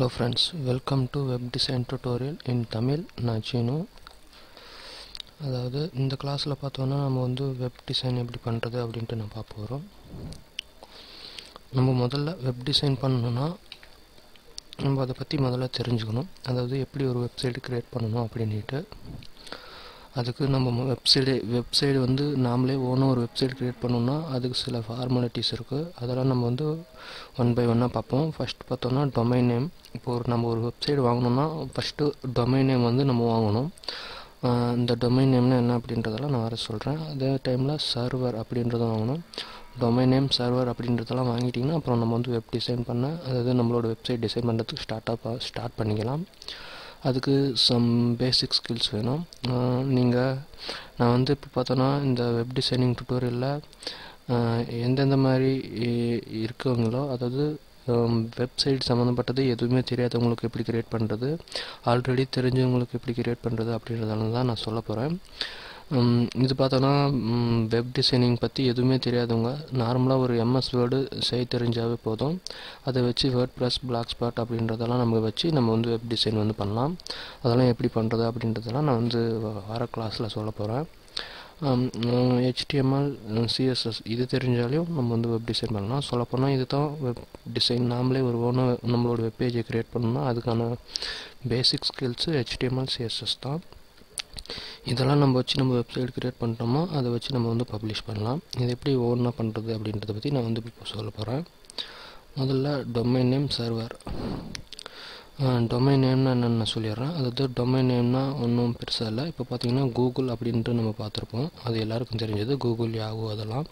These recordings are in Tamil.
Hello friends welcome to web design tutorial in Tamil நான் சீனு. அதாவது இந்த கிளாஸில் பார்த்தோன்னா நம்ம வந்து வெப் டிசைன் எப்படி பண்ணுறது அப்படின்ட்டு நான் பார்க்க போகிறோம் நம்ம முதல்ல வெப் டிசைன் பண்ணணுன்னா நம்ம அதை பற்றி முதல்ல தெரிஞ்சுக்கணும். அதாவது எப்படி ஒரு வெப்சைட் க்ரியேட் பண்ணணும் அப்படின்ட்டு அதுக்கு நம்ம வெப்சைடு வெப்சைடு வந்து நாமளே ஓனாக ஒரு வெப்சைட் க்ரியேட் பண்ணோம்னா அதுக்கு சில ஃபார்மாலிட்டிஸ் இருக்குது அதெல்லாம் நம்ம வந்து ஒன் பை ஒன்னாக பார்ப்போம். ஃபஸ்ட் பார்த்தோன்னா டொமைன் நேம் இப்போ ஒரு நம்ம ஒரு வெப்சைட் வாங்கினோம்னா ஃபஸ்ட்டு டொமைன் நேம் வந்து நம்ம வாங்கணும். இந்த டொமைன் நேம்னா என்ன அப்படின்றதெல்லாம் நான் வர சொல்கிறேன் அதே டைமில் சர்வர் அப்படின்றதும் வாங்கணும். டொமைன் நேம் சர்வர் அப்படின்றதெல்லாம் வாங்கிட்டிங்கன்னா அப்புறம் நம்ம வந்து வெப் டிசைன் பண்ண அதாவது நம்மளோட வெப்சைட் டிசைன் பண்ணுறதுக்கு ஸ்டார்ட்டாக ஸ்டார்ட் பண்ணிக்கலாம். அதுக்கு சம் பேசிக் ஸ்கில்ஸ் வேணும். நீங்கள் நான் வந்து இப்போ பார்த்தோன்னா இந்த வெப் டிசைனிங் டுட்டோரியலில் எந்தெந்த மாதிரி இருக்கவங்களோ அதாவது வெப்சைட் சம்மந்தப்பட்டது எதுவுமே தெரியாதவங்களுக்கு எப்படி க்ரியேட் பண்ணுறது ஆல்ரெடி தெரிஞ்சவங்களுக்கு எப்படி க்ரியேட் பண்ணுறது அப்படின்றதால தான் நான் சொல்ல போகிறேன் இது பார்த்தோன்னா வெப் டிசைனிங் பற்றி எதுவுமே தெரியாதவங்க நார்மலாக ஒரு எம்எஸ் வேர்டு செய்ய தெரிஞ்சாவே போதும். அதை வச்சு வேர்ட் ப்ளஸ் பிளாக் ஸ்பாட் அப்படின்றதெல்லாம் நம்ம வச்சு நம்ம வந்து வெப் டிசைன் வந்து பண்ணலாம். அதெல்லாம் எப்படி பண்ணுறது அப்படின்றதெல்லாம் நான் வந்து வர கிளாஸில் சொல்ல போகிறேன் ஹெச்டிஎம்எல் சிஎஸ்எஸ் இது தெரிஞ்சாலையும் நம்ம வந்து வெப் டிசைன் பண்ணலாம். சொல்லப்போனால் இது தான் வெப் டிசைன் நாமளே ஒரு ஓனர் நம்மளோட வெப் பேஜை க்ரியேட் பண்ணணும்னா அதுக்கான பேசிக் ஸ்கில்ஸு ஹெச்டிஎம்எல் சிஎஸ்எஸ் தான். இதெல்லாம் நம்ம வச்சு நம்ம வெப்சைட் க்ரியேட் பண்ணிட்டோமோ அதை வச்சு நம்ம வந்து பப்ளிஷ் பண்ணலாம். இது எப்படி ஓவனாக பண்ணுறது அப்படின்றத பற்றி நான் வந்து இப்போ சொல்ல போகிறேன் முதல்ல டொமைன் நேம் சர்வர் டொமைன் நேம்னா என்னென்னு நான் சொல்லிடுறேன். அதாவது டொமைன் நேம்னா ஒன்றும் பெருசாக இல்லை. இப்போ பார்த்தீங்கன்னா கூகுள் அப்படின்ட்டு நம்ம பார்த்துருப்போம். அது எல்லாருக்கும் தெரிஞ்சது. கூகுள் யாகு அதெல்லாம்.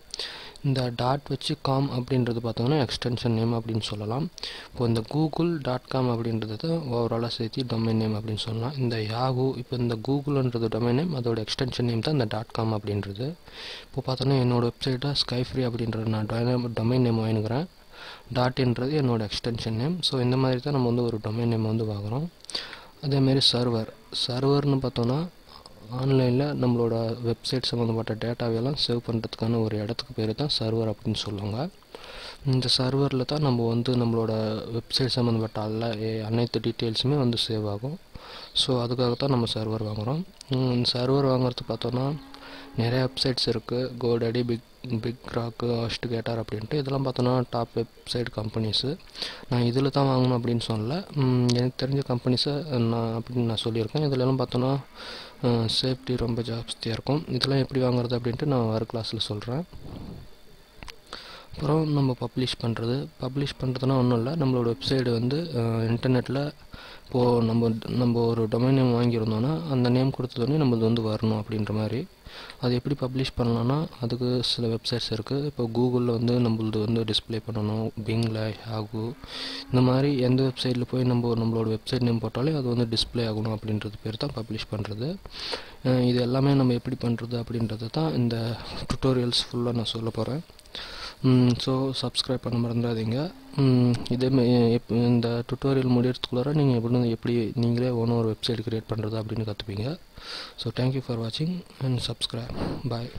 இந்த டாட் வச்சு காம் அப்படின்றது பார்த்தோம்னா எக்ஸ்டென்ஷன் நேம் அப்படின்னு சொல்லலாம். இப்போ இந்த கூகுள் டாட் காம் அப்படின்றத ஓவராலாக சேர்த்து டொமைன் நேம் அப்படின்னு சொல்லலாம். இந்த யாகு இப்போ இந்த கூகுள்ன்றது டொமைன் நேம் அதோட எக்ஸ்டென்ஷன் நேம் தான் இந்த டாட் காம் அப்படின்றது. இப்போ பார்த்தோன்னா என்னோடய வெப்சைட்டாக ஸ்கை ஃப்ரீ அப்படின்றது நான் டொமைன் நேம் வாங்கிக்கிறேன் டாட்ன்றது என்னோடய எக்ஸ்டென்ஷன் நேம் ஸோ இந்த மாதிரி தான் நம்ம வந்து ஒரு டொமைன் நேம் வந்து வாங்குகிறோம் அதேமாரி சர்வர் சர்வர்னு பார்த்தோன்னா ஆன்லைனில் நம்மளோட வெப்சைட் சம்மந்தப்பட்ட டேட்டாவையெல்லாம் சேவ் பண்ணுறதுக்கான ஒரு இடத்துக்கு பேர் தான் சர்வர் அப்படின்னு சொல்லுவாங்க. இந்த சர்வரில் தான் நம்ம வந்து நம்மளோட வெப்சைட் சம்மந்தப்பட்ட அல்ல அனைத்து டீட்டெயில்ஸுமே வந்து சேவ் ஆகும். ஸோ அதுக்காக தான் நம்ம சர்வர் வாங்குகிறோம் சர்வர் வாங்குறது பார்த்தோன்னா நிறைய வெப்சைட்ஸ் இருக்குது கோடடி பிக் பிக் ராக்கு ஹாஸ்ட் கேட்டார் அப்படின்ட்டு. இதெல்லாம் பார்த்தோன்னா டாப் வெப்சைட் கம்பெனிஸு நான் இதில் தான் வாங்கணும் அப்படின்னு சொல்லல. எனக்கு தெரிஞ்ச கம்பெனிஸை நான் அப்படின்னு நான் சொல்லியிருக்கேன். இதிலலாம் பார்த்தோன்னா சேஃப்டி ரொம்ப ஜாஸ்தியாக இருக்கும். இதெல்லாம் எப்படி வாங்குறது அப்படின்ட்டு நான் வர கிளாஸில் சொல்கிறேன் அப்புறம் நம்ம பப்ளிஷ் பண்ணுறது பப்ளிஷ் பண்ணுறதுனா ஒன்றும் இல்லை. நம்மளோட வெப்சைடு வந்து இன்டர்நெட்டில் இப்போது நம்ம நம்ம ஒரு டொமைன் நேம் வாங்கியிருந்தோன்னா அந்த நேம் கொடுத்ததோடனே நம்மளது வந்து வரணும் அப்படின்ற மாதிரி. அது எப்படி பப்ளிஷ் பண்ணலான்னா அதுக்கு சில வெப்சைட்ஸ் இருக்குது இப்போ கூகுளில் வந்து நம்மளது வந்து டிஸ்பிளே பண்ணணும். பிங்கில் ஆகு இந்த மாதிரி எந்த வெப்சைட்டில் போய் நம்ம நம்மளோட வெப்சைட் நேம் போட்டாலே அது வந்து டிஸ்பிளே ஆகணும் அப்படின்றது பேர் தான் பப்ளிஷ் பண்ணுறது இது எல்லாமே நம்ம எப்படி பண்ணுறது அப்படின்றது தான் இந்த டுட்டோரியல்ஸ் ஃபுல்லாக நான் சொல்ல போகிறேன் ஸோ சப்ஸ்கிரைப் பண்ண மறந்துடாதீங்க. இதே இந்த டுட்டோரியல் முடியறதுக்குள்ளார நீங்கள் எப்படி எப்படி நீங்களே ஓன ஒரு வெப்சைட் க்ரியேட் பண்ணுறது அப்படின்னு கற்றுப்பீங்க ஸோ தேங்க்யூ ஃபார் வாட்சிங் அண்ட் சப்ஸ்கிரைப் பாய்